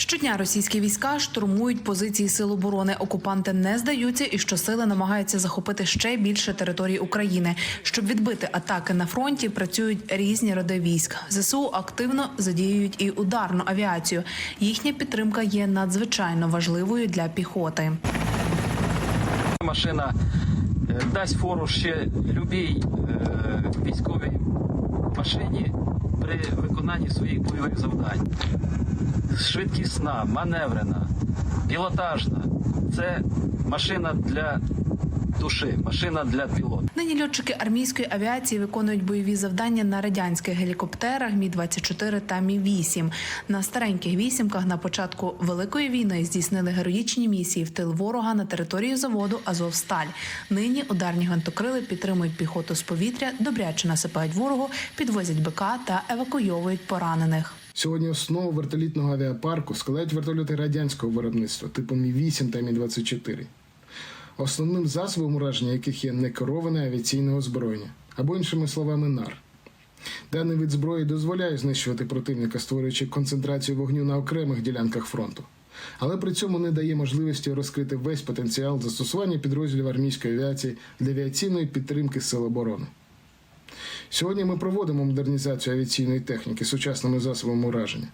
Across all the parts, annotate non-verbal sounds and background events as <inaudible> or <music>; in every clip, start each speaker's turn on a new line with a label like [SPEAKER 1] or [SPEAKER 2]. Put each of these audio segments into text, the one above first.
[SPEAKER 1] Щодня російські війська штурмують позиції сил оборони. Окупанти не здаються і щосили намагаються захопити ще більше територій України. Щоб відбити атаки на фронті, працюють різні роди військ. Зсу активно задіюють і ударну авіацію. Їхня підтримка є надзвичайно важливою для піхоти.
[SPEAKER 2] Машина е, дасть фору ще любій е, військовій машині при виконанні своїх бойових завдань. Швидкісна, маневрена, пілотажна. Це машина для душі, машина для пілота.
[SPEAKER 1] Нині льотчики армійської авіації виконують бойові завдання на радянських гелікоптерах Мі 24 та Мі 8 На стареньких вісімках на початку великої війни здійснили героїчні місії в тил ворога на території заводу Азовсталь. Нині ударні гвинтокрили підтримують піхоту з повітря, добряче насипають ворогу, підвозять БК та евакуйовують поранених.
[SPEAKER 3] Сьогодні основу вертолітного авіапарку складають вертольоти радянського виробництва типу Мі-8 та Мі-24. Основним засобом ураження яких є некероване авіаційне озброєння, або іншими словами НАР. Даний вид зброї дозволяє знищувати противника, створюючи концентрацію вогню на окремих ділянках фронту, але при цьому не дає можливості розкрити весь потенціал застосування підрозділів армійської авіації для авіаційної підтримки сил оборони. Сьогодні ми проводимо модернізацію авіаційної техніки сучасними засобами ураження.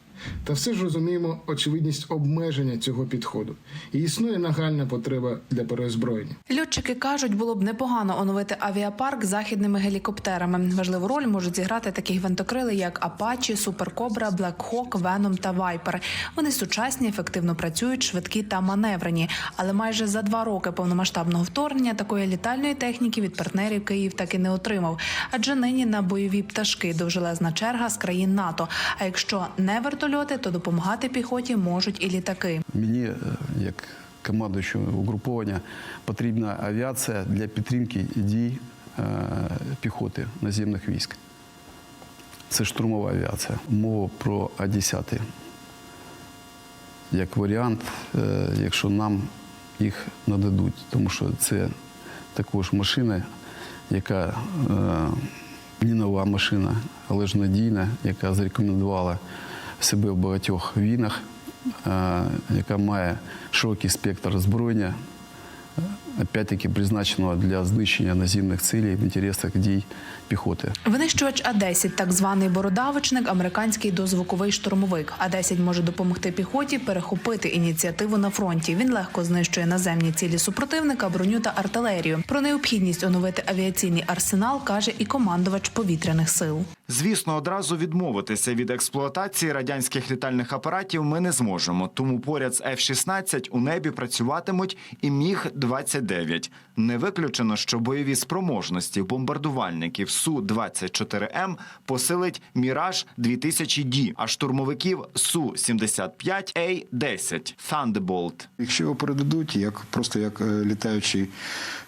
[SPEAKER 3] Та все ж розуміємо очевидність обмеження цього підходу. І існує нагальна потреба для переозброєння.
[SPEAKER 1] Льотчики кажуть, було б непогано оновити авіапарк західними гелікоптерами. Важливу роль можуть зіграти такі гвинтокрили, як Апачі, Суперкобра, Блекхок, Веном та Вайпер. Вони сучасні, ефективно працюють, швидкі та маневрені. Але майже за два роки повномасштабного вторгнення такої літальної техніки від партнерів Київ так і не отримав. Адже нині на бойові пташки довжелезна черга з країн НАТО. А якщо не вертольоти, то допомагати піхоті можуть і літаки.
[SPEAKER 4] Мені, е, як командуючому угруповання, потрібна авіація для підтримки дій е, піхоти наземних військ. Це штурмова авіація. Мова про А-10. Як варіант, е, якщо нам їх нададуть, тому що це також машина, яка не нова машина, але ж надійна, яка зарекомендувала себе в багатьох війнах, яка має широкий спектр озброєння, е, опять-таки призначеного для знищення наземних цілей в інтересах дій піхоти.
[SPEAKER 1] Винищувач А-10 – так званий бородавочник, американський дозвуковий штурмовик. А-10 може допомогти піхоті перехопити ініціативу на фронті. Він легко знищує наземні цілі супротивника, броню та артилерію. Про необхідність оновити авіаційний арсенал каже і командувач повітряних сил.
[SPEAKER 5] Звісно, одразу відмовитися від експлуатації радянських літальних апаратів ми не зможемо. Тому поряд з F-16 у небі працюватимуть і Міг-29. Не виключено, що бойові спроможності бомбардувальників Су-24М посилить Міраж 2000D, а штурмовиків Су-75А-10 Thunderbolt.
[SPEAKER 6] Якщо його передадуть, як просто як е, літаючий,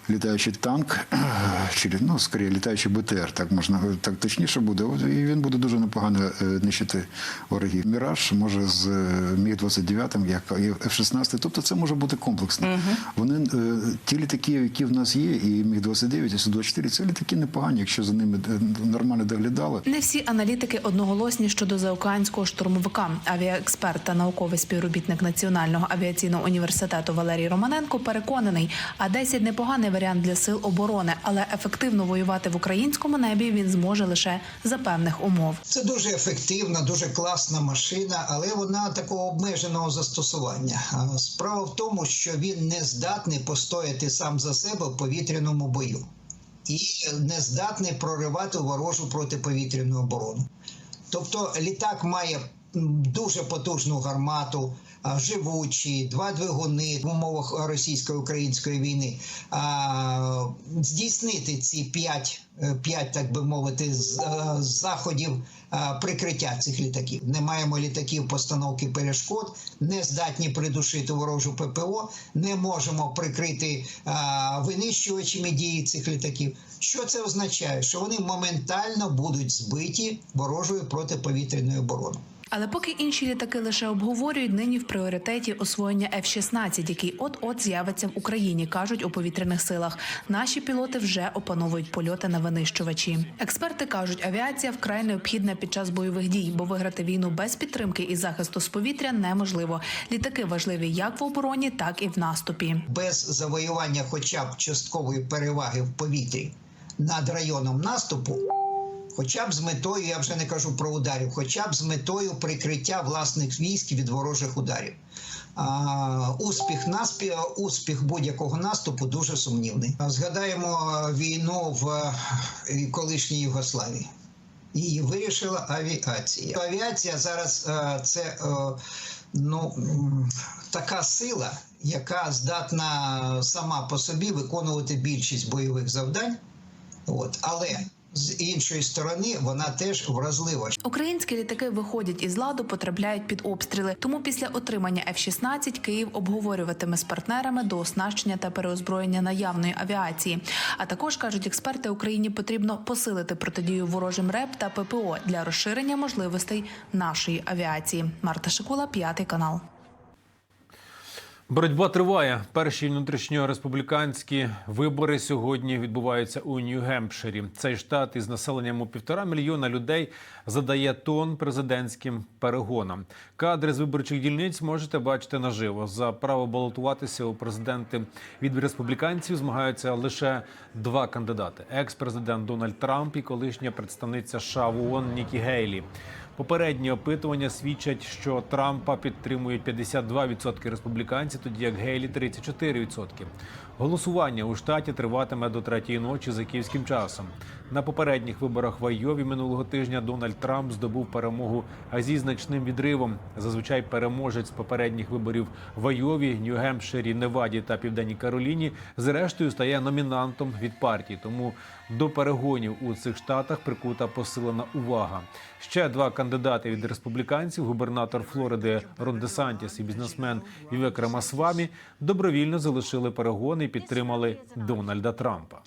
[SPEAKER 6] літаючий танк, <clears throat> чи ну, скоріше літаючий БТР, так можна так точніше буде. І він буде дуже непогано е, нищити ворогів. Міраж може з е, Міг 29 як і F-16, тобто це може бути комплексно. Вони е, ті літаки, які в нас є, і Міг 29 і Су-24, це літаки непогані, якщо за ними нормально доглядали.
[SPEAKER 1] Не всі аналітики одноголосні щодо заокеанського штурмовика. Авіаексперт та науковий співробітник Національного авіаційного університету Валерій Романенко переконаний, А-10 – непоганий варіант для сил оборони, але ефективно воювати в українському небі він зможе лише за певних умов.
[SPEAKER 7] Це дуже ефективна, дуже класна машина, але вона такого обмеженого застосування. Справа в тому, що він не здатний постояти сам за себе в повітряному бою і не здатний проривати ворожу протиповітряну оборону. Тобто літак має дуже потужну гармату, живучі, два двигуни в умовах російсько-української війни. Здійснити ці п'ять, е, п'ять, так би мовити, е, заходів прикриття цих літаків. Не маємо літаків постановки перешкод, не здатні придушити ворожу ППО, не можемо прикрити винищувачами дії цих літаків. Що це означає? Що вони моментально будуть збиті ворожою протиповітряною обороною.
[SPEAKER 1] Але поки інші літаки лише обговорюють, нині в пріоритеті освоєння F-16, який от-от з'явиться в Україні, кажуть у повітряних силах. Наші пілоти вже опановують польоти на винищувачі. Експерти кажуть, авіація вкрай необхідна під час бойових дій, бо виграти війну без підтримки і захисту з повітря неможливо. Літаки важливі як в обороні, так і в наступі.
[SPEAKER 7] Без завоювання хоча б часткової переваги в повітрі над районом наступу, хоча б з метою, я вже не кажу про ударів, хоча б з метою прикриття власних військ від ворожих ударів. А, успіх наспі, успіх будь-якого наступу дуже сумнівний. Згадаємо війну в е, колишній Югославії. Її вирішила авіація. Авіація зараз е, це е, ну, така сила, яка здатна сама по собі виконувати більшість бойових завдань. От. Але з іншої сторони вона теж вразлива.
[SPEAKER 1] Українські літаки виходять із ладу, потрапляють під обстріли. Тому після отримання F-16 Київ обговорюватиме з партнерами до оснащення та переозброєння наявної авіації. А також кажуть експерти, Україні потрібно посилити протидію ворожим РЕП та ППО для розширення можливостей нашої авіації. Марта Шикула, п'ятий канал.
[SPEAKER 8] Боротьба триває. Перші внутрішньореспубліканські вибори сьогодні відбуваються у Нью-Гемпширі. Цей штат із населенням у півтора мільйона людей задає тон президентським перегонам. Кадри з виборчих дільниць можете бачити наживо. За право балотуватися у президенти від республіканців змагаються лише два кандидати: екс-президент Дональд Трамп і колишня представниця США в ООН Нікі Гейлі. Попередні опитування свідчать, що Трампа підтримують 52% республіканців, тоді як Гейлі 34%. Голосування у штаті триватиме до третьої ночі за київським часом. На попередніх виборах в Айові минулого тижня Дональд Трамп здобув перемогу, зі значним відривом. Зазвичай переможець попередніх виборів в Айові, Нью-Гемпширі, Неваді та Південній Кароліні зрештою стає номінантом від партії. Тому до перегонів у цих штатах прикута посилена увага. Ще два кандидати від республіканців: губернатор Флориди Рон Десантіс і бізнесмен Вівек Рамасвамі добровільно залишили перегони і підтримали Дональда Трампа.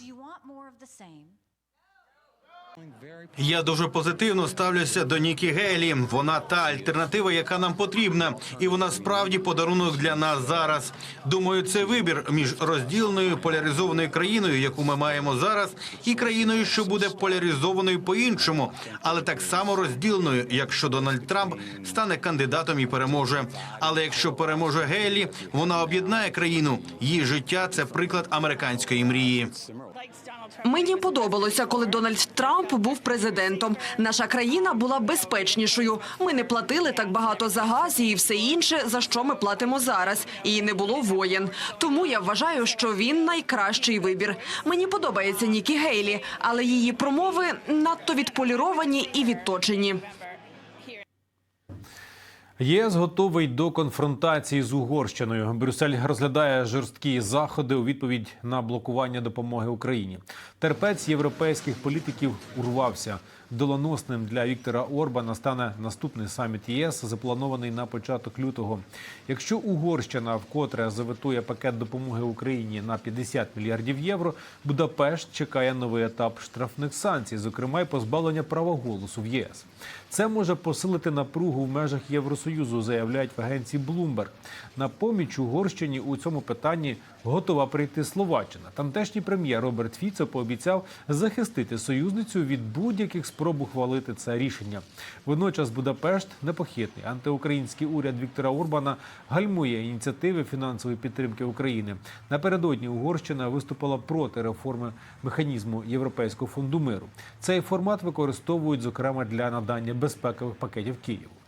[SPEAKER 9] Я дуже позитивно ставлюся до Нікі Гейлі. Вона та альтернатива, яка нам потрібна, і вона справді подарунок для нас зараз. Думаю, це вибір між розділеною поляризованою країною, яку ми маємо зараз, і країною, що буде поляризованою по-іншому, але так само розділеною, якщо Дональд Трамп стане кандидатом і переможе. Але якщо переможе Гейлі, вона об'єднає країну. Її життя це приклад американської мрії.
[SPEAKER 10] Мені подобалося, коли Дональд Трамп був президентом. Наша країна була безпечнішою. Ми не платили так багато за газ і все інше, за що ми платимо зараз. І не було воєн. Тому я вважаю, що він найкращий вибір. Мені подобається Нікі Гейлі, але її промови надто відполіровані і відточені.
[SPEAKER 8] ЄС готовий до конфронтації з Угорщиною. Брюссель розглядає жорсткі заходи у відповідь на блокування допомоги Україні. Терпець європейських політиків урвався. Долоносним для Віктора Орбана стане наступний саміт ЄС, запланований на початок лютого. Якщо Угорщина вкотре заветує пакет допомоги Україні на 50 мільярдів євро, Будапешт чекає новий етап штрафних санкцій, зокрема й позбавлення права голосу в ЄС. Це може посилити напругу в межах Євросоюзу, заявляють в агенції Bloomberg. На поміч Угорщині у цьому питанні готова прийти Словаччина. Тамтешній прем'єр Роберт Фіцо пообіцяв захистити союзницю від будь-яких спроб ухвалити це рішення. Водночас Будапешт непохитний. Антиукраїнський уряд Віктора Орбана гальмує ініціативи фінансової підтримки України. Напередодні Угорщина виступила проти реформи механізму Європейського фонду миру. Цей формат використовують зокрема для надання безпекових пакетів Києву.